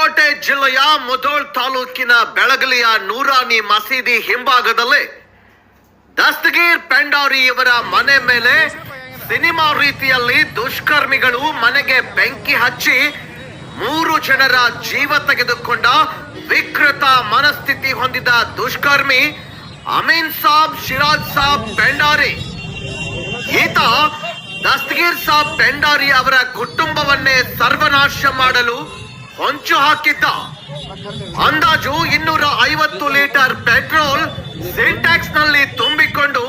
ಬಾಗಲಕೋಟೆ ಜಿಲ್ಲೆಯ ಮುಧೋಳ್ ತಾಲೂಕಿನ ಬೆಳಗಲಿಯ ನೂರಾನಿ ಮಸೀದಿ ಹಿಂಭಾಗದಲ್ಲಿ ದಸ್ತಗೀರ್ ಪೆಂಡಾರಿಯವರ ಮನೆ ಮೇಲೆ ಸಿನಿಮಾ ರೀತಿಯಲ್ಲಿ ದುಷ್ಕರ್ಮಿಗಳು ಮನೆಗೆ ಬೆಂಕಿ ಹಚ್ಚಿ ಮೂರು ಜನರ ಜೀವ ತೆಗೆದುಕೊಂಡ ವಿಕೃತ ಮನಸ್ಥಿತಿ ಹೊಂದಿದ ದುಷ್ಕರ್ಮಿ ಅಮೀನ್ ಸಾಬ್, ಶಿರಾಜ್ ಸಾಬ್ ಪೆಂಡಾರಿ. ಈತ ದಸ್ತಗೀರ್ ಸಾಬ್ ಪೆಂಡಾರಿ ಅವರ ಕುಟುಂಬವನ್ನೇ ಸರ್ವನಾಶ ಮಾಡಲು ಹೊಂಚು ಹಾಕಿದ್ದ. ಅಂದಾಜು ಇನ್ನೂರ ಐವತ್ತು ಲೀಟರ್ ಪೆಟ್ರೋಲ್ ಸಿಂಟ್ಯಾಕ್ಸ್ನಲ್ಲಿ ತುಂಬಿಕೊಂಡು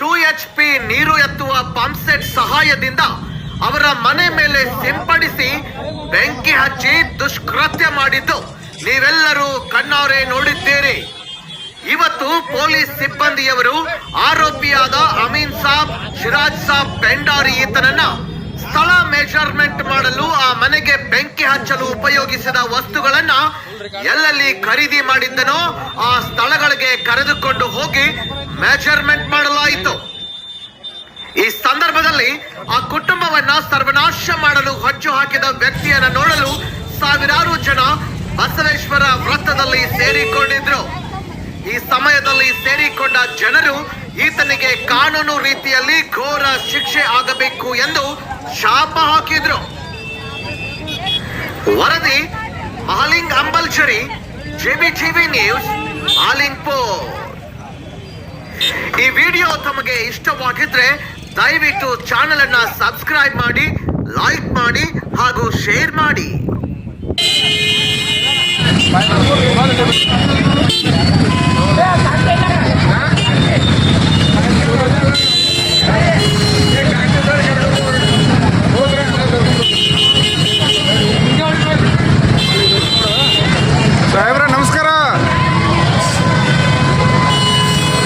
ಟೂ ಎಚ್ ಪಿ ನೀರು ಎತ್ತುವ ಪಂಪ್ ಸೆಟ್ ಸಹಾಯದಿಂದ ಅವರ ಮನೆ ಮೇಲೆ ಸಿಂಪಡಿಸಿ ಬೆಂಕಿ ಹಚ್ಚಿ ದುಷ್ಕೃತ್ಯ ಮಾಡಿದ್ದು ನೀವೆಲ್ಲರೂ ಕಣ್ಣಾರೆ ನೋಡಿದ್ದೀರಿ. ಇವತ್ತು ಪೊಲೀಸ್ ಸಿಬ್ಬಂದಿಯವರು ಆರೋಪಿಯಾದ ಅಮೀನ್ ಸಾಬ್, ಶಿರಾಜ್ ಸಾಬ್ ಬೆಂಡಾರಿ ಈತನನ್ನ ಸ್ಥಳ ಮೆಜರ್ಮೆಂಟ್ ಮಾಡಲು ಆ ಮನೆಗೆ ಬೆಂಕಿ ಹಚ್ಚಲು ಉಪಯೋಗಿಸಿದ ವಸ್ತುಗಳನ್ನ ಎಲ್ಲೆಲ್ಲಿ ಖರೀದಿ ಮಾಡಿದ್ದನೋ ಆ ಸ್ಥಳಗಳಿಗೆ ಕರೆದುಕೊಂಡು ಹೋಗಿ ಮೆಜರ್ಮೆಂಟ್ ಮಾಡಲಾಯಿತು. ಈ ಸಂದರ್ಭದಲ್ಲಿ ಆ ಕುಟುಂಬವನ್ನ ಸರ್ವನಾಶ ಮಾಡಲು ಹೊಚ್ಚು ಹಾಕಿದ ವ್ಯಕ್ತಿಯನ್ನ ನೋಡಲು ಸಾವಿರಾರು ಜನ ಬಸವೇಶ್ವರ ವೃತ್ತದಲ್ಲಿ ಸೇರಿಕೊಂಡಿದ್ರು. ಈ ಸಮಯದಲ್ಲಿ ಸೇರಿಕೊಂಡ ಜನರು ಈತನಿಗೆ ಕಾನೂನು ರೀತಿಯಲ್ಲಿ ಘೋರ ಶಿಕ್ಷೆ ಆಗಬೇಕು ಎಂದು ಶಾಪ ಹಾಕಿದ್ರು. ವರದಿ Mahaling Ambalchari, JB TV news Alingpur ಈ ವಿಡಿಯೋ ತಮಗೆ ಇಷ್ಟವಾಗಿದ್ರೆ ದಯವಿಟ್ಟು ಚಾನೆಲ್ ಅನ್ನ ಸಬ್ಸ್ಕ್ರೈಬ್ ಮಾಡಿ, ಲೈಕ್ ಮಾಡಿ ಹಾಗೂ ಶೇರ್ ಮಾಡಿ.